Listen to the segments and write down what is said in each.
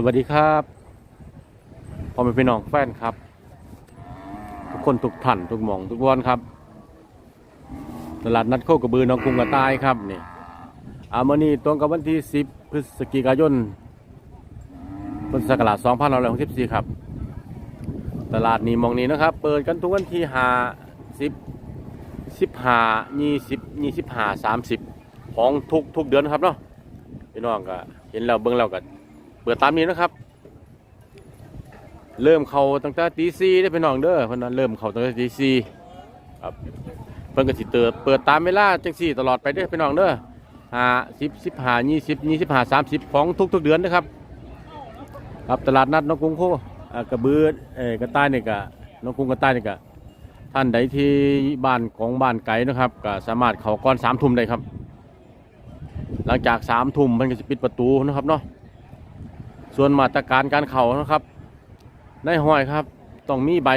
สวัสดีครับพ่อแม่พี่น้องแฟนครับ ทุกคนทุกท่านทุกหมองทุกวันครับ ตลาดนัดโคกระบือน้องกรุงกระต่ายครับนี่อามานี่ตรงกับวันที่ 10 พฤศจิกายนพุทธศักราช2564ครับ ตลาดนี้มองนี้นะครับ เปิดกันทุกวันที่5 10 15 20 25 30 ของทุกทุกเดือนครับเนาะพี่น้องก็เห็นแล้วเบิ่งแล้วก็ เปิดตามนี้นะครับ เริ่มเขาตั้งแต่ตีสี่ได้อพี่น้องเด้อเพราะนั้นเริ่มเขาตั้งแต่ตีสี่ครับเพิ่นก็สิเติดเปิดตามเวลาจังสี่ตลอดไปเด้อพี่น้องเด้อห้าสิบสิบห้ายี่สิบยี่สิบห้าสามสิบของทุกๆเดือนนะครับ ครับตลาดนัดนกกรุงโคกระเบือเอกระต่ายนี่ก็นกกรุงกระต่ายนี่ก็ท่านใดที่บ้านของบ้านไก่นะครับก็สามารถเขาก่อนสามทุ่มได้ครับ หลังจากสามทุ่มมันก็จะปิดประตูนะครับเนาะ ส่วนมาตรการการเข้านะครับในห้อยครับต้องมีใบ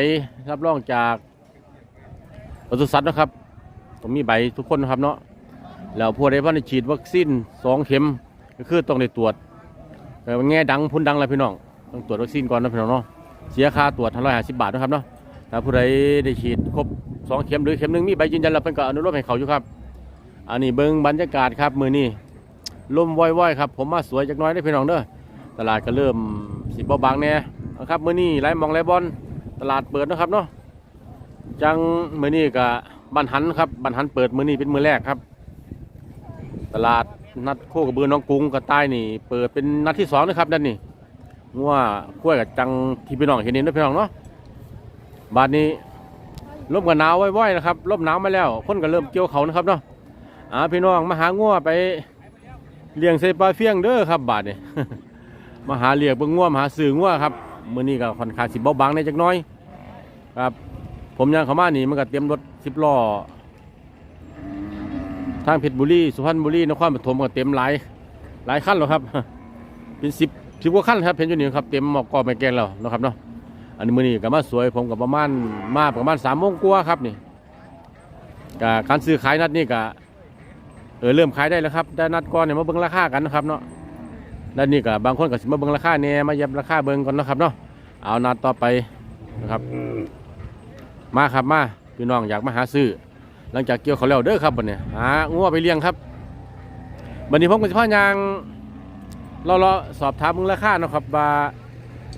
รับรองจากปศุสัตว์นะครับต้องมีใบทุกคนนะครับเนาะแล้วพวกใดว่าได้ฉีดวัคซีนสองเข็มก็คือต้องได้ตรวจแต่แง่ดังพุ่นดังอะไรพี่น้องต้องตรวจวัคซีนก่อนนะพี่น้องเนาะเสียค่าตรวจห้าร้อยห้าสิบบาทนะครับเนาะถ้าผู้ใดได้ฉีดครบสองเข็มหรือเข็มหนึ่งมีใบยืนยันแล้วเพิ่นก็อนุโลมให้เขาอยู่ครับอันนี้เบิ้งบรรยากาศครับมือนี้ลมว่อยๆครับ ผมมาสวยจักน้อยได้พี่น้องเด้อ ตลาดก็เริ่มสิบบาบางแน่นะครับมือนี้ไล่มองไล่บอลตลาดเปิดนะครับเนาะจังมือนี้กับบันหันครับบันหันเปิดมือนี้เป็นมือแรกครับ ตลาดนัดโคกระบือน้องกรุงกระใต้นี่ เปิดเป็นนัดที่สองนะครับด้านนี้งัวกล้วยกับจังที่พี่น้องเห็นนี่นะพี่น้องเนาะบาดนี้ลมกับหนาวว่ยๆนะครับลมหนาวมาแล้ว คนก็เริ่มเกี่ยวเขานะครับเนาะอ่าพี่น้องมาหางัวไปเลี้ยงใส่ปลาเฟียงเด้อครับบาทนี่ มาหาเลี้ยงเบิ่งงัวมหาซื้องัวครับมื้อนี้ก็ค่อนข้างสิเบาบางในจักน้อยครับผมยังเข้ามานี่มันก็เตรียมรถ10ล้อทางเพชรบุรีสุพรรณบุรีนครปฐมก็เต็มหลายหลายคันแล้วครับ เป็น10 10กว่าคันครับเห็นอยู่นี่ครับเต็มหมอกกอไม่แกงแล้วนะครับเนาะอันนี้มือนี้ก็มาสวยผมก็ประมาณมาประมาณ3โมงกว่าครับนี่การซื้อขายนัดนี้ก็เออเริ่มขายได้แล้วครับได้นัดก่อนเนี่ยมาเบิ่งราคากันนะครับเนาะ ด้านนี้ก็บางคนก็สิมาเบิ่งราคาเนี่ยมาเย็บราคาเบิ่งก่อนเนาะครับเนาะเอานัดต่อไปนะครับ มาครับมาพี่น้องอยากมาหาซื้อ หลังจากเกี่ยวเขาแล้วเด้อครับบัดเนี่ยหางัวไปเลี้ยงครับบัดนี้ผมกับสิพ่อยางเราเราสอบถามเบิ่งราคาเนาะครับว่า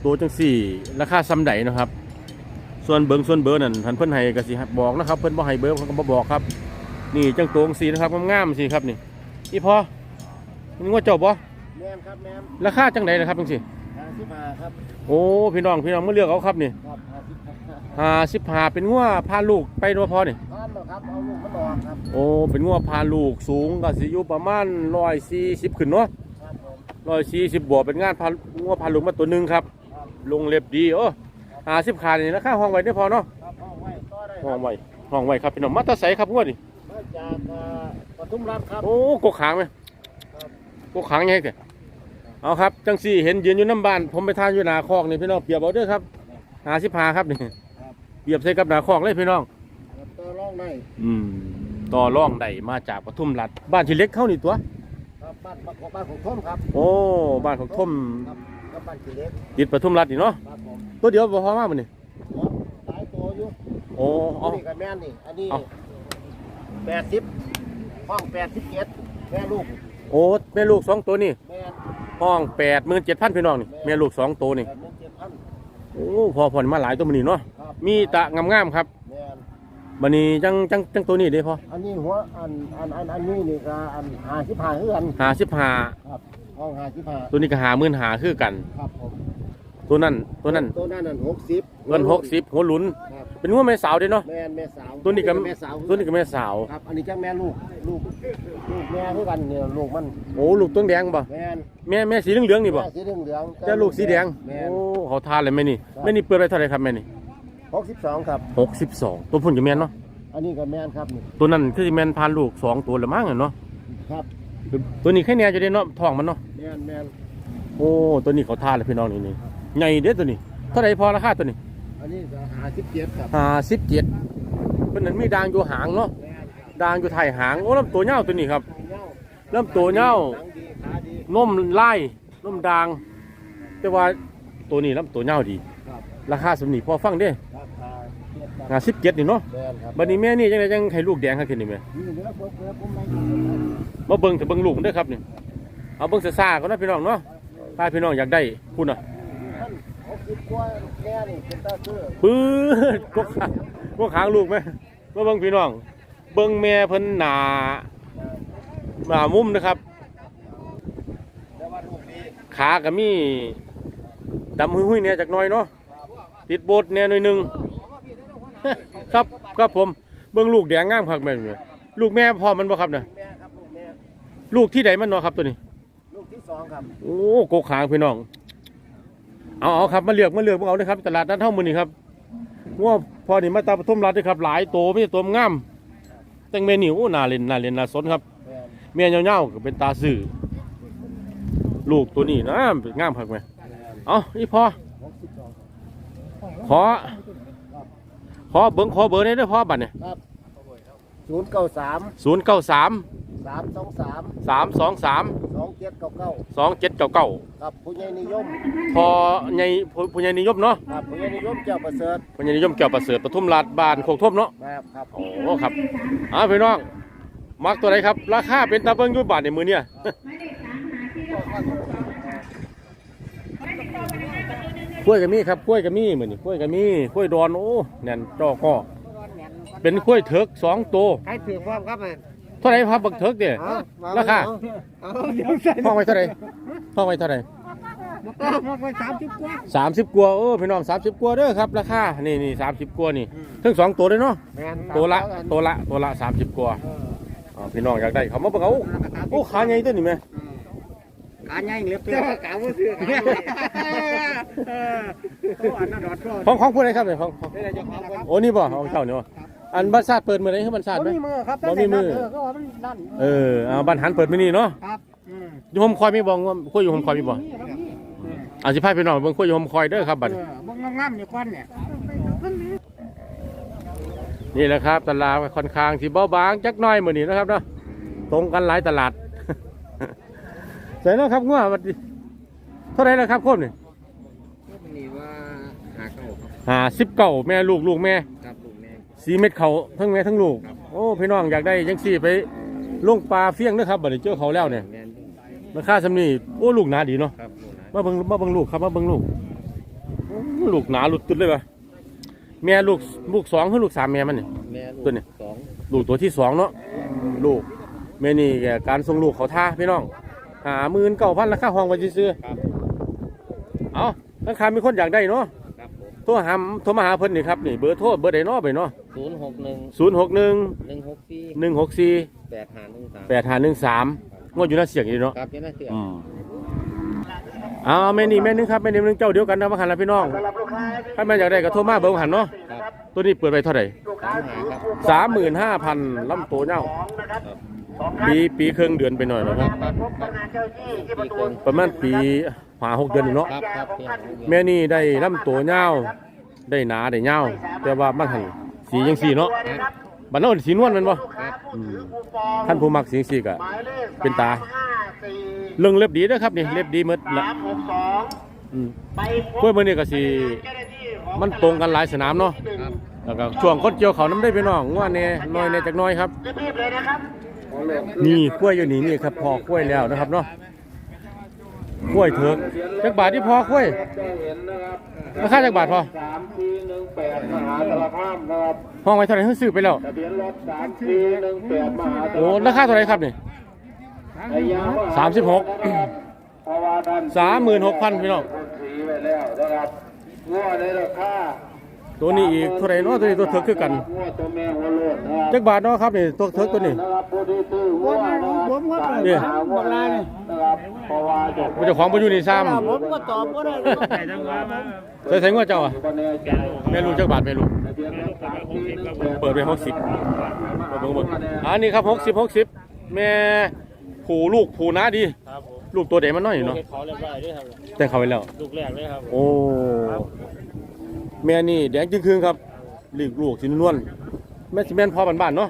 ตัวจังสี่ราคาซ้ำใดเนาะครับ ส่วนเบิ่งส่วนเบอร์นั่นท่านเพิ่นให้ก็สิบอกนะครับ เพิ่นบ่ให้เบอร์เพิ่นก็บ่บอกครับ นี่จังตัวงสี่นะครับงามๆสิครับนี่อีพอนี่ว่าเจ้าบ่ แมมครับแมมราคาจังไดนะครับจังสิห้าสิบห้าครับโอ้พี่น้องพี่น้องมาเลือกเอาครับนี่ครับห้าสิบครับห้าสิบห้าเป็นงัวพาลูกไปนัวพอนี่ทานเหรอครับเอาลูกมันออกครับโอ้เป็นงัวพาลูกสูงก็สิอยู่ประมาณร้อยสี่สิบขึ้นเนาะครับผมร้อยสี่สิบบวกเป็นงานพางัวพาลูกมาตัวหนึ่งครับ ครับลงเล็บดีโอ้ห้าสิบขานี่ราคาห้องไว้ได้พอเนาะครับห้องไว้ต่อได้คห้อรังบไว้ห้องไว้ครับพี่น้องมาแตาใสครับงัวนี่มาจากเอ่อปทุมรัฐครับโอ้กกขางไหม ครับกกขางยังไงเกเอาครับ จังสี่เห็นยืนอยู่น้ำบาน ผมไปทานอยู่หนาคอกนี่พี่น้องเปรียบเอาเด้อครับหาสิบหาครับนี่ครับเปรียบใส่กับหนาคอกเลยพี่น้องครับต่อรองได้อืมต่อร่องใดมาจากปทุมรัฐบ้านที่เล็กเข้านี่ตัว ครับบ้านบ้านของบ้านของท่อมครับโอ้บ้านของท่มครับกับบ้านขี้เล็กติดปทุมรัฐนี่เนาะครับผมตัวเดียวบ่พอมากมันนี่ครับหลายตัวอยู่โอ้เอา นี่กับแม่นนี่อันนี้เอา แปดสิบห้องแปดสิบเจ็ดแม่ลูก โอ้แม่ลูกสองตัวนี่แม่นห้องแปดหมื่นเจ็ดพันพี่น้องนี่แม่ลูกสองตัวนี่แปดหมื่นเจ็ดพันโอ้พอผ่อนมาหลายตัวมันนี่เนาะครับมีตะงามๆครับแม่นบันนี้จังจังจังตัวนี้เด้พออันนี้หัวอันอันอันอันนี้นี่ก็อันห้าสิบห้าคือกันหาสิบหาครับห้องห้าสิบห้าตัวนี้ก็หาหมื่นหาคือกัน ครับผม ตัวนั้นตัวนั้นตัวนั้นนั่นหกสิบเงินหกสิบหัวหลุน ครับเป็นงัวแม่สาวเด้เนาะ แม่นแม่สาวตัวนี้ก็แม่สาวตัวนี้ก็แม่สาว ครับ อันนี้จ้าแม่ลูกลูกลูกแม่คือกันเนี่ยลูกมันโอ้ลูกตัวแดงบ่แม่นแม่แม่สีเหลืองๆนี่บ่แม่สีเหลืองเหลืองเจ้าลูกสีแดง แม่โอ้เขาทานเลยแม่นี่แม่นี่เปิดไว้เท่าไหร่ครับแม่นี่หกสิบสองครับ หกสิบสองตัวพุ่นกับแม่นเนาะ อันนี้ก็แม่นครับนี่ตัวนั้นคือสิแม่นพานลูกสองตัวละมั้งอะเนาะ ครับตัวนี้แค่แน่จะได้เนาะท้องมันเนาะ แม่นแม่นโอ้ตัวนี้เขาทานเลยพี่น้องนี่นี่ ใหญ่เด้อตัวนี้ เท่าไหร่พอราคาตัวนี้อันนี้ก็ห้าสิบเจ็ดครับห้าสิบเจ็ดเป็นนั้นมีดางอยู่หางเนาะแม่นครับดางอยู่ไทายหางโอ้ลำตัวเน่าตัวนี้ครับเงาลำตัวเน่าหนังดีขาดีนมไล่นมดาง แต่ว่าตัวนี้ลำตัวเน่าวดีครับราคาสมนีพอฟังเด้ราคาเทียบกันงาสิบเจ็ดนี่เนาะแบนครับบัดนี้แม่นี่จังไดจังให้ลูกแดงครับขึ้นนี่แม่นี่เนื้อผมเนื้อผมไม่มาเบิ่งแต่เบิ่งลูกมันเด้อครับนี่เอาเบิ่งซ่าๆก่อนนะพี่น้องเนาะถ้าพี่น้องอยากได้คุณน่ะท่านเขา คิดกว่าแม่นี่เป็นตาเชื่อปื้ดกกขาพวกขางลูกไหมมาเบิ่งพี่น้อง เบิ่งแม่เพิ่นหนาหนามุมนะครับแต่ว่าลูกนี้ขาก็มีดำหุ้ยๆเนี่ยจากน้อยเนาะติดโบดเนี่ยหน่อยหนึงครับครับผมเบิ่งลูกแดงงามคักแม่นเลยลูกแม่พ่อมันบ่ครับน่ะแม่ครับลูกแม่ลูกที่ใดมันเนาะครับตัวนี้ ลูกที่สองครับ โอ้โกกขางพี่น้อง เอาเอาครับมาเลือกมาเลือกมาเอาเลยครับตลาดนัดเท่ามือนี่ครับว่าพอนี่มาตาปทุมรัฐด้วยครับ หลายโตไม่ใช่ตัวงามแต่งเมนิวน่าเล่นน่าเล่นน่าสนครับแม่นเมียเงาๆก็เป็นตาสื่อลูกตัวนี้นะงามคักไหมเอาอีพอหกสิบสองขอ ขอเบิ้งขอเบอร์ได้ด้วยพ่อบัตรเนี่ยครับศูนย์เก้าสามศูนย์เก้าสามสามสองสามสามสองสามสองเจ็ดเก้าเก้าสองเจ็ดเก้าเก้าครับผู้ใหญ่นิยมพอใหญ่ผู้ใหญ่นิยมเนาะครับผู้ใหญ่นิยมเจ้าประเสริฐผู้ใหญ่นิยมเกี่ยวประเสริฐปทุมราชบ้านโคกทบเนาะครับครับโอ้ครับเอาพี่น้องมักตัวไหนครับ ราคาเป็นตาเบิ้งอยุบาทในมือเนี่ยกล้วยกับมีครับกล้วยกับมีเหมือนนี่กล้วยกับมีกล้วยดอนโอ้แน่นจอก็เป็นกล้วยเถิกสองตัวใครถือความครับแม่เท่าไหรครับบักเถิกเนี่ยราคา เอาเดี๋ยวใส่ห้องไว้เท่าไหรห้องไว้เท่าไหรมาไปสามสิบกว่าสามสิบกว่าเออพี่น้องสามสิบกว่าเด้อครับราคานี่นี่สามสิบกว่านี่ทั้งสองตัวเลยเนาะแม่นตัวละตัวละตัวละสามสิบกว่าอ๋อพี่น้องอยากได้เขามาเบิ่งเอาโอ้ขาใหญ่ตัวนี้ไหมการใหญ่เล็บเจ้ากาวมือถืออันนั้นดอดก็ของของผู้ใดครับเนี่ยของของได้จะความกันโอ้นี่บ่ของเจ้าเนี่ยบ่ อันบ้านชาติเปิดมือไหนคือบ้านชาติไหมมีมือครับบ่มีมือก็ว่ามันนั่นเออเอาบ้านหันเปิดมือนี่เนาะครับอืมอยู่โฮมคอยมีบ่ว่าคุยอยู่โฮมคอยมีบ่อาสิพาพี่น้องเบิ่งคุยอยู่โฮมคอยเด้อครับบัดนี้บ่งามๆอยู่ก่อนเนี่ยนี่แหละครับตลาดค่อนข้างสิเบาบางจักหน่อยมื้อนี้นะครับเนาะตรงกันหลายตลาด ใส่เนาะครับงัวบัดนี้เท่าไหร่แล้วครับโคมนี่นี่ว่าหาเก้าครับห้าสิบเก้าแม่ลูกลูกแม่ครับลูกแม่ สีเม็ดเขาทั้งแม่ทั้งลูกครับโอ้พี่น้องอยากได้จังสี่ไปลงปลาเฟี้ยงนะครับบัดนี้เจอเขาแล้วเนี่ยแม่นราคาสำนีโอ้ลูกหนาดีเนาะครับลูกนะมาเบิ่งมาเบิ่งลูกครับมาเบิ่งลูกโอ้ลูกหนาหลุดตุดเลยปะแม่ลูกลูกสองคือลูกสามแม่มันนี่แม่ลูกตัวนี้สองลูกตัวที่สองเนาะลูกแม่นี่แกการส่งลูกเขาท่าพี่น้องหาหมื่นเก้าพันราคาห้องไว้ซื้อครับๆเอาราคามีคนอยากได้เนาะครับผม โทรหาโทรมาหาเพิ่นนี่ครับนี่เบอร์โทรเบอร์ใดเนาะไปเนาะศูนย์หกหนึ่งศูนย์หกหนึ่งหนึ่งหกสี่หนึ่งหกสี่แปดห้าหนึ่งสามแปดห้าหนึ่งสามงวดอยู่หน้าเสียงอยู่เนาะครับยังน่าเสียอืมเอาแม่นี่แม่นึงครับแม่นี่แม่นึงเจ้าเดียวกันนะมาหันละพี่น้องถ้าแม่อยากได้ก็โทรมาเบอร์หันเนาะครับตัวนี้เปิดไปเท่าไหร่สามหาครับสามหมื่นห้าพันลำตัวเน่าครับ ปีปีครึ่งเดือนไปหน่อยเนาะครับครับครับปีเกินประมาณปีหาหกเดือนนี่เนาะครับครับเพียงแม่นี่ได้ลำตัวเน่าได้หนาได้เน่าแต่ว่ามันหันสียังสีเนาะบัดนั้นสีนวลแมันบ่ครับอืมท่านผู้มักสีสีก็เป็นตาเรื่องเล็บดีเด้อครับนี่เล็บดีหมดละอืมกล้วยมื้อนี้ก็สิมันตรงกันหลายสนามเนาะครับแล้วก็ช่วงคนเกี่ยวเขาน้ำได้พี่น้องว่าแน่น้อยแน่จักหน้อยครับ นี่กล้วยอยู่นี่นี่ครับพอกล้วยแล้วนะครับเนาะกล้วยเถิกจักบาทที่พอกล้วยราคาจักบาทพอสามสี่หนึ่งแปดมหาสารคามนะครับห้องไว้เท่าไหร่ให้ซื้อไปแล้วทะเบียนรถสามสี่หนึ่งแปดมหาสารคามโอ้ราคาเท่าไหร่ครับนี่สามสิบหกสามหมื่นหกพันพี่น้องสีไปแล้วนะครับงัวในราคา ตัวนี้อีกเท่าไหร่เนาะตัวนี้ตัวเถิกคือกันงัวตัวแม่หัวโลดนะคบจักบาทเนาะครับนี่ตัวเถิกตัวนี้เนี่ยหางัวนะครับเพราะว่าเจ้ามันจะของบ่อยู่นี่ซ้ผมก็ตอบก็ได้ำใส่ใส่งวดเจ้าอะแม่ลูกจักบาทแม่ลูกเปิดไปหกสิบเบิ่งเบิ่งอันนี้ครับหกสิบหกสิบแม่ผูลูกผูน้าดีลูกตัวเด็กมันน้อยอยู่เนาะแต่เขาไปแล้วลูกแรกเลยครับโอ้ แม่นี่แดงจึงคืนครับลูกลูกสินวลแม่สิแม่นพอบ้านๆเนาะ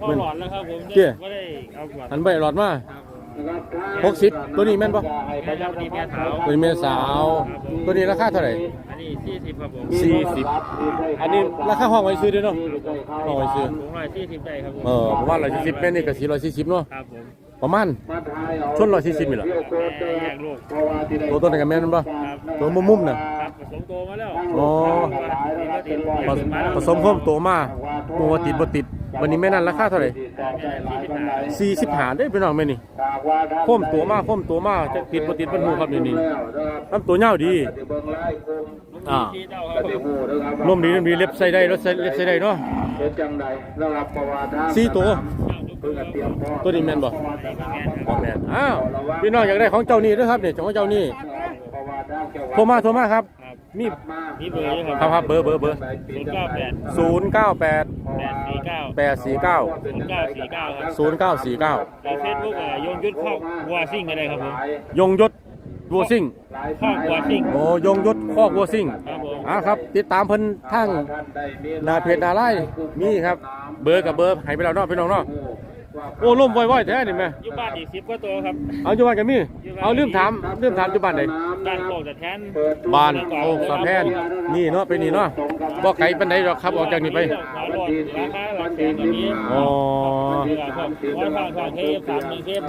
พ่อหลอดแล้วครับผมเจ้ ไม่ได้เอาก่อนหันไปหลอดมาครับผมหกสิบตัวนี้แม่นปะแม่ครับนี่แม่สาวตัวนี้แม่สาว ตัวนี้ราคาเท่าไหร่อันนี้สี่สิบครับผมสี่สิบอันนี้ราคาห้องไว้ซื้อเด้อเนาะห้องไว้ซื้อถุงร้อยสี่สิบได้ครับผมเออประมาณร้อยสี่สิบแม่นี่ก็สี่ร้อยสี่สิบเนาะครับผม ประมาณชน140นี่เหรอแม่แยกลูกตัวตัวไหนกับแม่นั่นปะตัวมุมมุมๆน่ะครับผสมโตมาแล้วอ๋อผสผสมเพิ่มตัวมาตัวบ่ติดบ่ติดวันนี้แม่นั่นราคาเท่าไหร่สี่สิบหาได้พี่น้องแม่นี่เพิ่มตัวมาเพิ่มตัวมาจะติดบ่ติดมันหูครับนี่นี่ลำตัวยาวดีอ่าที่เจ้าครับผมนมดีนมดีเล็บใส่ได้รถใส่เล็บใส่ได้เนาะเป็นจังใดนะครับประวัติสี่ตัวเพื่อเตรียมพร้อมตัวนี้แม่นบ่บ่แม่นอ้าวพี่น้องอยากได้ของเจ้านี่เด้อครับนี่ของเจ้านี่ประวัติทางเกี่ยวโทรมาโทรมาครับมีนี่เบอร์ยังครับครับเบอร์เบอร์เบอร์ศูนย์เก้าแปด098แปดสี่เก้า849ศูนย์เก้าสี่เก้าครับ0949ในเฟซบุ๊กอะยงยุทธครอบวัวซิ่งก็ได้ครับผมยงยศวัวซิ่งครอบวัวซิ่งโอ้ยงยศคอกวัวซิ่งครับผมอ่าครับ ติดตามเพิ่นทั้งหน้าเพจหน้าไลน์มีครับ เบอร์กับเบอร์ให้ไปแล้วเนาะพี่น้องเนาะ โอ้ล่มไวๆแท้นี่แม่อยู่บ้านอีกสิบกว่าตัวครับ เอาอยู่บ้านกันมีเอาลืมถามลืมถามอยู่บ้านใดด้านโลกแต่แทนบ้านโอ้สะแพนนี่เนาะไปนี่เนาะบ่ไกลปานใดหรอกครับออกจากนี่ไปหัวโลดราคาหลักแสนแบบนี้อ๋อว่าทางทางเคฟสามหนึ่งเคฟ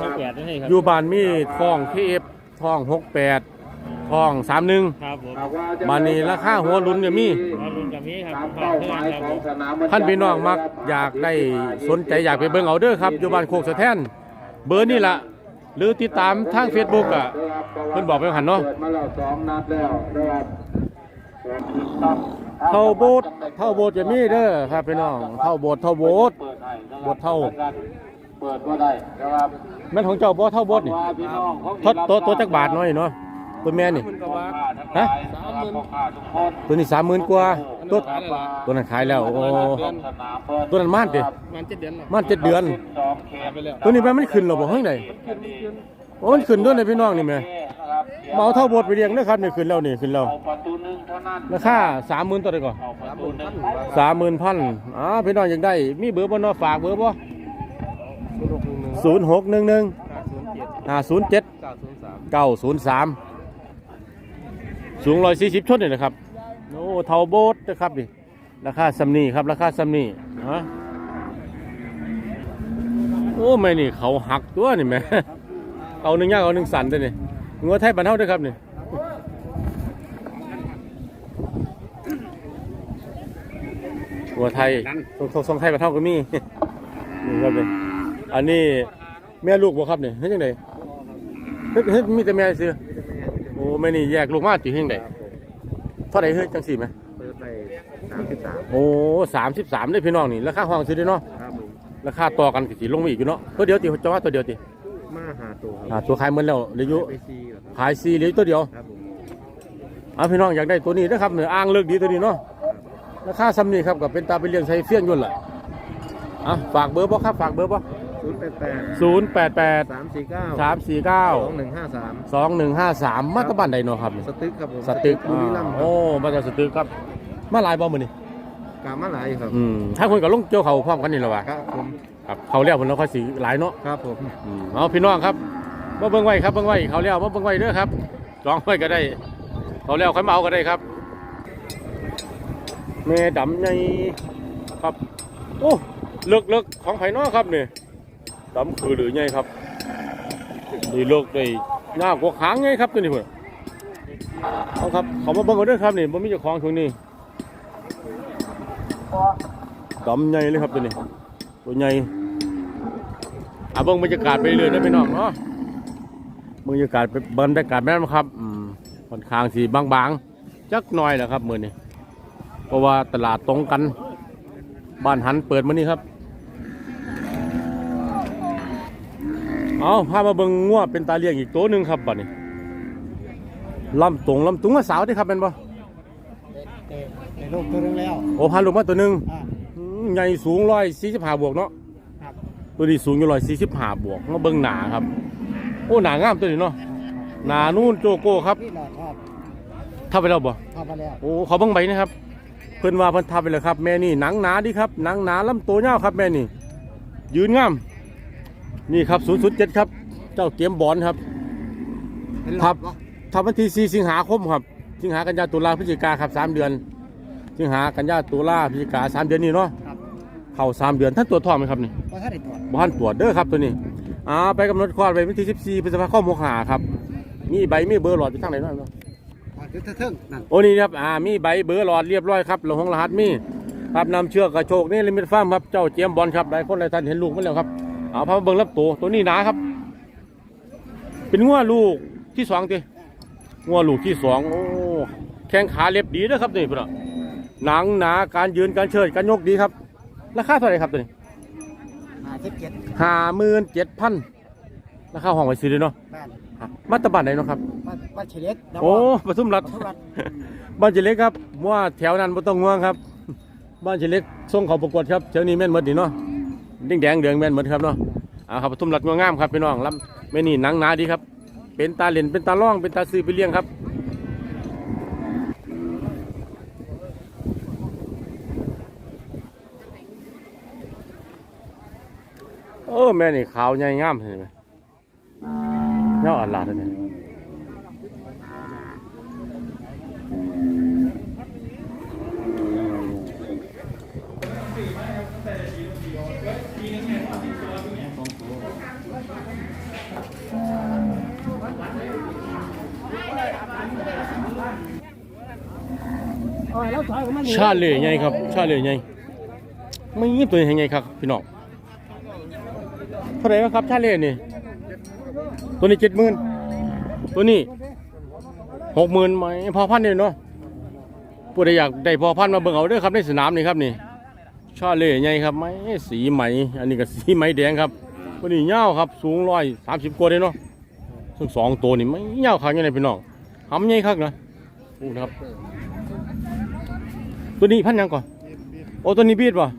หกแปด นี่ครับอยู่บ้านมีทอง KF ทอง68ทอง31ครับผมบ้านนี้ราคาหัวลุ้นเนี่ยมีมาลุ้นกับนี้ครับฝากเพื่อนครับผมท่านพี่น้องมักอยากได้สนใจอยากไปเบิ่งเอาเด้อครับอยู่บ้านโคกสะแทนเบอร์นี่ล่ะหรือติดตามทาง Facebook อะเพิ่นบอกไปหันเนาะเปิดมาแล้วสองนัดแล้วนะครับเท่าโบสถ์เท่าโบสถ์จะมีเด้อครับพี่น้องเท่าโบสถ์เท่าโบสถ์เปิดให้นะครับบทเท่าเปิดก็ได้นะครับแม่นของเจ้าบ่เท่าโบสถ์นี่ว่าพี่น้องของทดตัวตัวจักบาทน้อยเนาะ ตัวแม่นี่ ฮะสามหมื่นทุกคนตัวนี้30,000กว่าตัวตัวนั้นขายแล้ว โอ้ ตัวนั้นมานติมันจะเดือนมานเจ็ดเดือนสองเขตไปแล้วตัวนี้แม่มันขึ้นหรอบ่เฮ้ยไหนโอ้มันขึ้นด้วยนะพี่น้องนี่แม่นะครับเมาเท่าโบสถ์ไปเลี้ยงเด้อครับนี่ขึ้นแล้วนี่ขึ้นแล้วเอาประตูหนึ่งเท่านั้นราคา30,000ตัวใดก่อนเอาประตูหนึ่งสามหมื่นพันอ่าพี่น้องอยากได้ มีเบอร์บนนอฝากเบอร์บ่ศูนย์หกหนึ่งหนึ่งห้าศูนย์เจ็ดเก้าศูนย์สาม สูงร้อยสี่สิบชนนี่นะครับโอ้เท่าโบสนะครับนี่ราคาซัมนี่ครับราคาซัมนี่ฮะโอ้ไม่นี่เขาหักตัวนี่แม่เอาหนึ่งย่างเอาหนึ่งสันตัวนี่งัวไทยบ้านเฮาด้วยครับนี่งัวไทยทรงทรงงไทยบ้านเฮาก็มีนี่ครับนี่อันนี้แม่ลูกบ่ครับนี่เฮ็ดจังไดเฮ็ดเฮ็ดมีแต่แม่ซื้อ อ้แม่นี่แยกลูกมาติเฮ็ดจังไดเท่าใดเฮ็ดจังซี่ไหมเปิดไปสามสิบสามโอ้สามสิบสามได้พี่น้องนี่ราคาห้องซื้อได้เนาะครับผมราคาต่อกันก็สิลงมาอีกอยู่เนาะตัวเดียวติจะว่าตัวเดียวติมาหาตัวครับอ่าตัวขายเหมือนแล้วเหลืออยู่ไปซีเหรอครับขายซีเหลืออยู่ตัวเดียวครับผมเอาพี่น้องอยากได้ตัวนี้นะครับเนื้ออ่างเลิกดีตัวนี้เนาะราคาซ้ำนี่ครับก็เป็นตาไปเลี้ยงใช้เฟี้ยงอยุ่นล่ะอะฝากเบอร์บ่ครับฝากเบอร์บ่ ศูนย์แปดแปดศูนย์แปดแปดสามสี่เก้าสามสี่เก้าสองหนึ่งห้าสามสองหนึ่งห้าสามมาตะบันใดเนาะครับนี่สตึกครับผมสตึกบุรีรัมย์คโอ้รับมาจากสตึกครับ มาหลายบ่มื้อนี่กามาหลายครับอืมถ้าคนกับลงเกี่ยวเขาพร้อมกันนี่แหละวะครับผมครับเขาเรียกคนเราค่อยสีหลายเนาะ ครับผมอืมเอาพี่น้องครับมาเบิ่งไว้ครับเบิ่งไว้เขาเรียกมาเบิ่งไว้เด้อครับจองไว้ก็ได้ เขาเรียกค่อยมาเอาก็ได้ครับแม่ดำในครับ โอ้เลิกเลิกของไผ่น้อครับนี่ ดำคือหรือไงครับนี่เลิกได้หน้ากว่าขางไงครับตัวนี้เพื่อนเอาครับเขามาเบิ่งกันเด้อครับนี่บ่มีเจ้าของช่วงนี้ดำใหญ่เลยครับตัวนี้ตัวใหญ่อาเบิ่งบรรยากาศไปเรื่อยนะพี่น้องเนาะบรรยากาศไปบรรยากาศแม่นครับอืมค่อนข้างสีบางๆจักหน่อยแหละครับมือนี้เพราะว่าตลาดตรงกัน บ้านหันเปิดมื้อนี้ครับ เอาพามาเบิ่งงัวเป็นตาเลี้ยงอีกตัวหนึงครับบัดนี้ลำตรงลำตุงมาสาวเด้ครับเป็นบ่ในโลกตัวนึงแล้วโอ้พาลูกมาตัวหนึงอ่าอืมใหญ่สูง145บวกเนาะครับตัวนี้สูงอยู่145บวกมาเบิ่งหนาครับ โอ้หนางามตัวนี้เนาะหนานู่นโจโก้ครับนี่หน่อยครับทับไปแล้วบ่ทำมาแล้วโอ้เขาเบิ่งใบนะครับ เพิ่นว่าเพิ่นทับไปแล้วครับ แม่นี่หนังหนาดีครับหนังหนาลำตัวยาวครับแม่นี่ ยืนงาม นี่ครับ007ครับ เจ้าเกมบอลครับเป็นหลครัอบดบ่ทำวันที่ 4 สิงหาคมครับ สิงหากันยาตุลาพฤศจิกาครับ 3 เดือน สิงหากันยาตุลาพฤศจิกา3 เดือนนี้เนาะครับ เข้า3 เดือนท่านตรวจท้องไหมครับนี่เพราะถ้าได้ตรวจบ้านตรวจเด้อครับตัวนี้อ่าไปกำหนดคลอดไปวันที่ 14พฤษภาคม65ครับ มีใบมีเบอร์หลอดอยู่ทางไหนเนาะตรวจคือเทิงนั่นโอ้นี่ครับอ่ามีใบเบอร์หลอดเรียบร้อยครับรหัสรหัสมีครับนำเชือกกระโชกนี่ลิมิตฟาร์มครับเจ้าเจียมบอลครับหลายคนหลายท่านเห็นลูกมันแล้วครับ เอาพามาเบิ่งรับตัวตัวนี้หนาครับ เป็นงัวลูกที่สองตีงัวลูกที่สองโอ้แข้งขาเล็บดีนะครับนี่พี่น้องหนังหนาการยืนการเชิดการยกดีครับราคาเท่าไหร่ครับตัวนี้ห้าสิบเจ็ดห้าหมื่นเจ็ดพันราคาห้องไว้ซื้อเลยเนาะบ้านมาตรบ้านไหนเนาะครับ บ้านบ้านเฉลิดโอ้ปทุมรัฐทุกรัฐบ้านเจเล็กครับว่าแถวนั้นบ่ต้องง่วงครับ บ้านเจเล็กส่งเขาประกวดครับแถวนี้แม่นหมดนี่เนาะ แดงแดงเดืองแม่นหมดครับเนาะอ่าครับปทุมรัฐงวงามครับพี่น้องลำแม่นี่หนังหนาดีครับ เป็นตาเล่นเป็นตาล่องเป็นตาซื้อไปเลี้ยงครับโอ้แม่นี่ขาวใหญ่งามเห็นไหมเนาะอันลาดเลย อ๋อแล้วถอยออกมานี่ ชาเล่ใหญ่ครับ ชาเล่ใหญ่ไม่ยิบตัวใหญ่ครับ พี่น้องเท่าไหร่วะครับ ชาเล่นี่ ตัวนี้เจ็ดหมื่นตัวนี้หกหมื่นไหมพอพันเนี่ยเนาะผู้ใดอยากได้พอพันมาเบิ่งเอาเด้อครับในสนามนี่ครับนี่ชาเล่ใหญ่ครับไหมสีไหม อันนี้ก็สีไหมแดงครับตัวนี้ยาวครับ สูงร้อยสามสิบกว่าเลยเนาะทั้งสองตัวนี่ไม่ยาวขางยังไงพี่น้องหำใหญ่ครับนะพูดนะครับ ตัวนี้พันยังก่อนโอ้ตัวนี้บีดป่ะ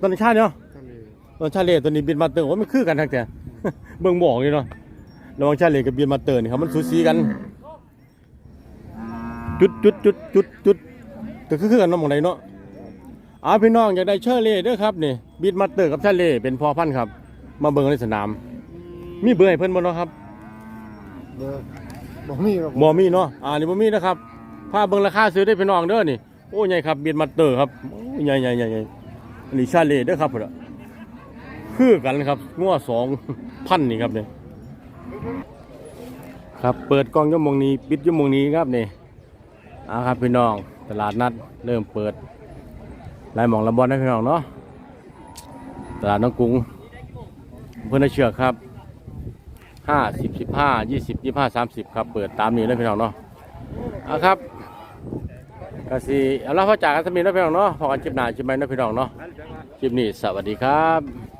ตัวนี้ชาติเนาะตัวชาเลตัวนี้บีดมาเตอร์โอ้ไม่คือกันทั้งแต่เบิ่งบอกเลยเนาะระหว่างชาเลกับบีดมาเตอร์นี่ครับมันสูสีกันจุดจุดจุดจุดจุดก็คือคือกันเนาะหมองใดเนาะเอาพี่น้องอยากได้เชอร์เล่เด้อครับนี่บีดมาเตอร์กับชาเลเป็นพอพันธุ์ครับ มาเบิ่งในสนาม มีเบอร์ให้เพิ่นบ่เนาะครับเบอร์บ่มีหรอกบ่มีเนาะอ่านี่บ่มีนะครับพาเบิ่งราคาซื้อได้พี่น้องเด้อนี่โอ้ใหญ่ครับเบียดมัตเตอร์ครับโอ้ใหญ่ใหญ่ใหญ่ใหญ่อันนี้ชาเลเด้อครับพุ่อะคือกันครับงัวสองพันนี่ครับเนี่ยครับเปิดกล้องยมงนี้ปิดยมงนี้ครับเนี่ยอ่าครับพี่น้องตลาดนัดเริ่มเปิดลายหมองลำบอนนะพี่น้องเนาะตลาดน้องกรุงเพื่อนเชือกครับห้าสิบสิบห้ายี่สิบยี่ห้าสามสิบครับเปิดตามนี้เลยพี่น้องเนาะเอาครับ ก็สิเอาละพ่อจากกันสมีนะพี่น้องเนาะพอกันจิบหน้าคลิปใหม่นะพี่น้องเนาะจิบนี่สวัสดีครับ